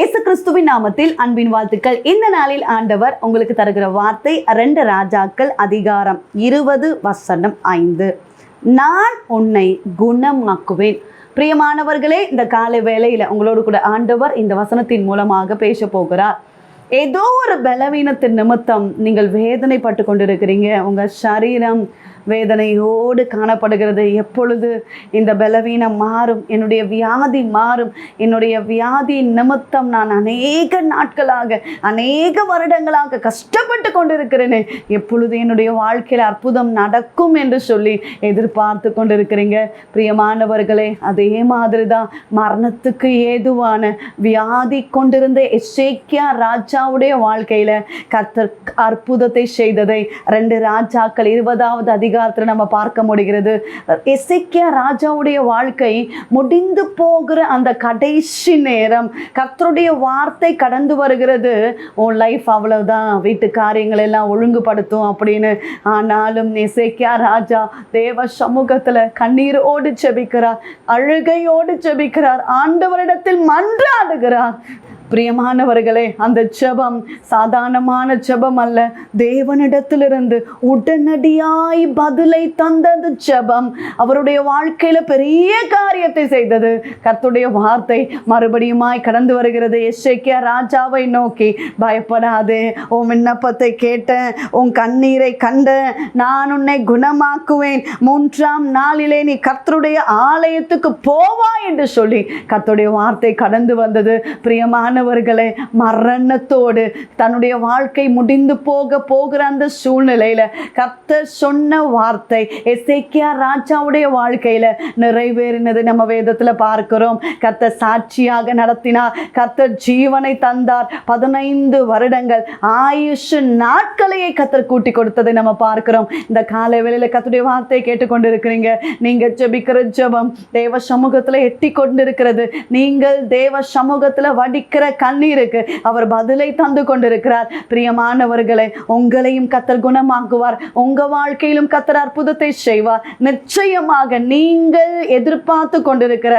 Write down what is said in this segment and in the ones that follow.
ஏசு கிறிஸ்துவின் நாமத்தில் அன்பின் வாழ்த்துக்கள். இந்த நாளில் ஆண்டவர் உங்களுக்கு தருகிற வார்த்தை ரெண்டு ராஜாக்கள் அதிகாரம் இருபது வசனம் ஐந்து. நான் உன்னை குணமாக்குவேன். பிரியமானவர்களே இந்த காலை வேளையில் உங்களோடு கூட ஆண்டவர் இந்த வசனத்தின் மூலமாக பேச போகிறார். ஏதோ ஒரு பலவீனத்தின் நிமித்தம் நீங்கள் வேதனைப்பட்டு கொண்டிருக்கிறீங்க. உங்கள் சரீரம் வேதனையோடு காணப்படுகிறது. எப்பொழுது இந்த பலவீனம் மாறும் என்னுடைய வியாதி மாறும் என்னுடைய வியாதி நிமித்தம் நான் அநேக நாட்களாக அநேக வருடங்களாக கஷ்டப்பட்டு கொண்டிருக்கிறேனே எப்பொழுது என்னுடைய வாழ்க்கையில் அற்புதம் நடக்கும் என்று சொல்லி எதிர்பார்த்து கொண்டிருக்கிறீங்க? பிரியமானவர்களே அதே மாதிரி தான் மரணத்துக்கு ஏதுவான வியாதி கொண்டிருந்த எசேக்கியா ராஜாவுடைய வாழ்க்கையில் கர்த்தர் அற்புதத்தை செய்ததை ரெண்டு ராஜாக்கள் இருபதாவது அதிகாரத்தில் நம்ம பார்க்க முடிகிறது. இசைக்கியா ராஜாவுடைய வாழ்க்கை முடிந்து போகிற அந்த கடைசி நேரம். கர்த்தருடைய வார்த்தை கடந்து வருகிறது. உன் லைஃப் அவ்வளவுதான். வீட்டு காரியங்கள் எல்லாம் ஒழுங்குபடுத்தும் அப்படின்னு. ஆனாலும் இசைக்கியா ராஜா தேவ சமூகத்தில் கண்ணீரோடு செபிக்கிறார் அழுகையோடு செபிக்கிறார் ஆண்டவரிடத்தில் மன்றாடுகிறார். பிரியமானவர்களே அந்த ஜெபம் சாதாரணமான ஜெபம் அல்ல. தேவனிடத்திலிருந்து உடனடியாய் பதிலை தந்தது ஜெபம். அவருடைய வாழ்க்கையில பெரிய காரியத்தை செய்தது. கர்த்துடைய வார்த்தை மறுபடியுமாய் கடந்து வருகிறது. எஸ்ஐக்கியா ராஜாவை நோக்கி பயப்படாதே உன் விண்ணப்பத்தை கேட்டேன் உன் கண்ணீரை கண்ட நான் உன்னை குணமாக்குவேன். மூன்றாம் நாளிலே நீ கர்த்தருடைய ஆலயத்துக்கு போவா என்று சொல்லி கர்த்தருடைய வார்த்தை கடந்து வந்தது. பிரியமான பிரியமானவர்களே மரணத்தோடு தன்னுடைய வாழ்க்கை முடிந்து போக போகிற அந்த சூழ்நிலையில் கர்த்தர் சொன்ன வார்த்தை எசேக்கியா ராஜாவுடைய வாழ்க்கையில் நிறைவேறினது நம்ம வேதத்தில் பார்க்கிறோம். கர்த்தர் சாட்சியாக நடத்தினார். கர்த்தர் ஜீவனை தந்தார். பதினைந்து வருடங்கள் ஆயுஷ் நாட்களையே கர்த்தர் கூட்டி கொடுத்ததை நம்ம பார்க்கிறோம். இந்த காலை வேளையில் கத்துடைய வார்த்தையை கேட்டுக்கொண்டிருக்கிறீங்க. நீங்கள் ஜெபிக்கிற ஜெபம் தேவ சமூகத்தில் எட்டி கொண்டிருக்கிறது நீங்கள் தேவ சமூகத்தில் வடிக்கிற கண்ணீருக்கு அவர் பதிலை தந்து கொண்டிருக்கிறார். பிரியமானவர்களை உங்களையும் கத்தர் குணமாக்குவார். உங்க வாழ்க்கையிலும் கத்தர் அற்புதத்தை செய்வார். நிச்சயமாக நீங்கள் எதிர்பார்த்து கொண்டிருக்கிற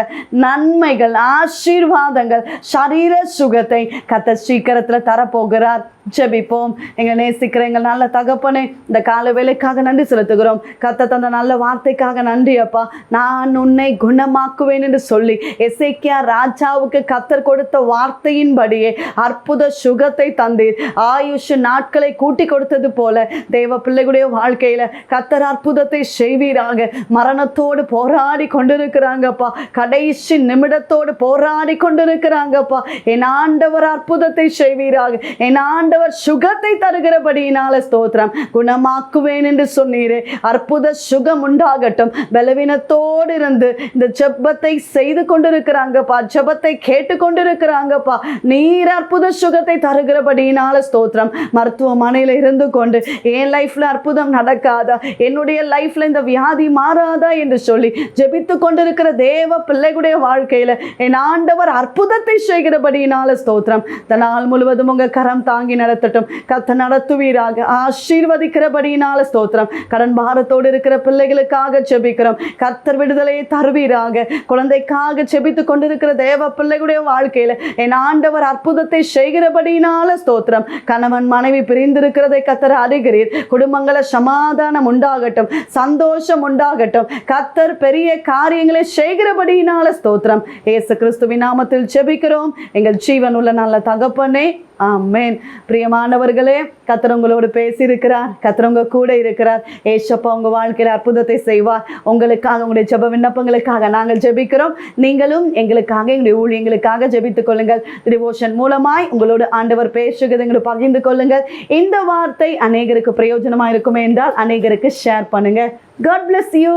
நன்மைகள் ஆசீர்வாதங்கள் சரீர சுகத்தை கத்தர் சீக்கிரத்தில் தரப்போகிறார். ஜெபிப்போம். எங்கள் நேசிக்கிற எங்கள் நல்ல தகப்பனே இந்த கால வேலைக்காக நன்றி செலுத்துகிறோம். கத்த தந்த நல்ல வார்த்தைக்காக நன்றி அப்பா. நான் உன்னை குணமாக்குவேன் என்று சொல்லி எசேக்கியா ராஜாவுக்கு கத்தர் கொடுத்த வார்த்தையின் வார்த்தையின்படியே அற்புத சுகத்தை தந்தீர். ஆயுஷ் நாட்களை கூட்டி கொடுத்தது போல தேவ பிள்ளைகளுடைய வாழ்க்கையில கத்தர் அற்புதத்தை செய்வீராக. மரணத்தோடு போராடி கொண்டிருக்கிறாங்கப்பா. கடைசி நிமிடத்தோடு போராடி கொண்டிருக்கிறாங்கப்பா. என் ஆண்டவர் அற்புதத்தை செய்வீராக. என் ஆண்டவர் சுகத்தை தருகிறபடியினால ஸ்தோத்திரம். குணமாக்குவேன் என்று சொன்னீரே. அற்புத சுகம் உண்டாகட்டும். பலவீனத்தோடு இருந்து இந்த ஜெபத்தை செய்து கொண்டிருக்கிறாங்கப்பா. ஜெபத்தை கேட்டு கொண்டிருக்கிறாங்கப்பா. நீர் அற்புத சுகத்தை தருகிறபடினால ஸ்தோத்திரம். மருத்துவமனையில் இருந்து கொண்டு என் லைஃப்பில் அற்புதம் நடக்காதா? என்னுடைய லைஃப்பில் இந்த வியாதி மாறாதா? என்று சொல்லி ஜெபித்து கொண்டிருக்கிற தேவ பிள்ளைகளுடைய வாழ்க்கையில் என் ஆண்டவர் அற்புதத்தை செய்கிறபடினால ஸ்தோத்திரம். இந்த நாள் முழுவதும் உங்கள் கரம் தாங்கி நடத்தட்டும். கத்த நடத்துவீராக. ஆசீர்வதிக்கிறபடினால ஸ்தோத்திரம். கடன் பாரத்தோடு இருக்கிற பிள்ளைகளுக்காக ஜெபிக்கிறோம். கர்த்தர் விடுதலையை தருவீராக. குழந்தைக்காக ஜெபித்து கொண்டிருக்கிற தேவ பிள்ளைகளுடைய வாழ்க்கையில் என் ஆண்டவர் அற்புதத்தை செய்கிறபடினால ஸ்தோத்திரம். கணவன் மனைவி பிரிந்திருக்கிறதை கத்தர் அறிகிறீர். குடும்பங்களை சமாதானம் உண்டாகட்டும் சந்தோஷம் உண்டாகட்டும். கத்தர் பெரிய காரியங்களை செய்கிறபடியினால ஸ்தோத்திரம். ஏசு கிறிஸ்துவின் நாமத்தில் செபிக்கிறோம் எங்கள் ஜீவன் உள்ள நல்ல தகப்பனே ஆமேன். பிரியமானவர்களே கத்தர் உங்களோடு பேசியிருக்கிறார் கத்தர் உங்க கூட இருக்கிறார். ஏசப்பா உங்க வாழ்க்கையில் அற்புதத்தை செய்வார். உங்களுக்காக உங்களுடைய ஜெப விண்ணப்பங்களுக்காக நாங்கள் ஜெபிக்கிறோம். நீங்களும் எங்களுக்காக எங்களுடைய ஊழியங்களுக்காக ஜெபித்துக் கொள்ளுங்கள். டிவோஷன் மூலமாய் உங்களோடு ஆண்டவர் பேசுகிறது எங்களுக்கு பகிர்ந்து கொள்ளுங்கள். இந்த வார்த்தை அநேகருக்கு பிரயோஜனமாக இருக்குமே என்றால் அநேகருக்கு ஷேர் பண்ணுங்க. God bless you